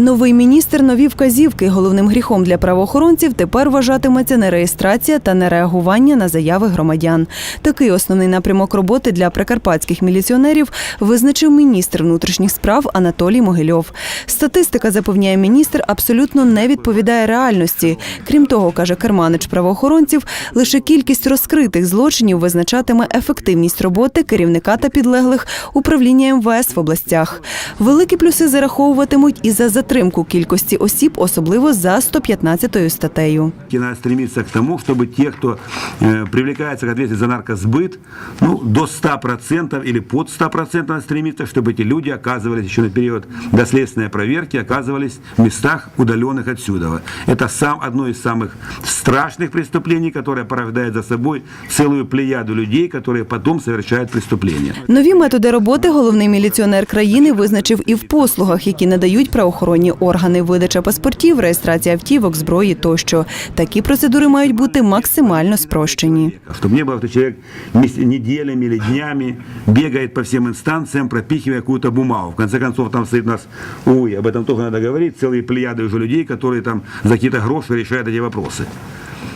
Новий міністр нові вказівки. Головним гріхом для правоохоронців тепер вважатиметься не реєстрація та не реагування на заяви громадян. Такий основний напрямок роботи для прикарпатських міліціонерів визначив міністр внутрішніх справ Анатолій Могильов. Статистика, запевняє міністр, абсолютно не відповідає реальності. Крім того, каже керманич правоохоронців, лише кількість розкритих злочинів визначатиме ефективність роботи керівника та підлеглих управління МВС в областях. Великі плюси зараховуватимуть і за затримку кількості осіб, особливо за 115 статтею. И надо стремиться к тому, чтобы те, кто э, привлекается к ответственности за наркосбыт, ну, до 100% или под 100% надо стремиться, чтобы эти люди оказывались еще на период доследственной проверки, оказывались в местах, удаленных отсюда. Это сам, одно из самых страшных преступлений, которое порождает за собой целую плеяду людей, которые потом совершают преступления. Нові методи роботи головний міліціонер країни визначив і в послугах, які надають правоохоронні органи, видача паспортів, реєстрація автівок, зброї тощо. Такі процедури мають бути максимально спрощені. Чтобы не было, что человек мес- неделями или днями бегает по всем инстанциям, пропихивая какую-то бумагу. В конце концов, там стоит у нас, ой, об этом тоже надо говорить, целые плеяды уже людей, которые там за какие-то гроши решают эти вопросы.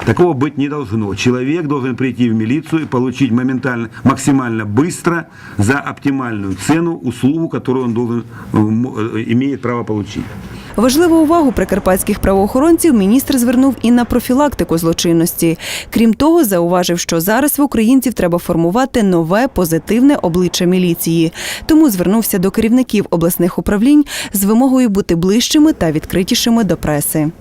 Такого быть не должно. Человек должен прийти в милицию и получить моментально, максимально быстро за оптимальную цену услугу, которую он должен, э, м- э, имеет право получить. Важливу увагу прикарпатських правоохоронців міністр звернув і на профілактику злочинності. Крім того, зауважив, що зараз в українців треба формувати нове позитивне обличчя міліції. Тому звернувся до керівників обласних управлінь з вимогою бути ближчими та відкритішими до преси.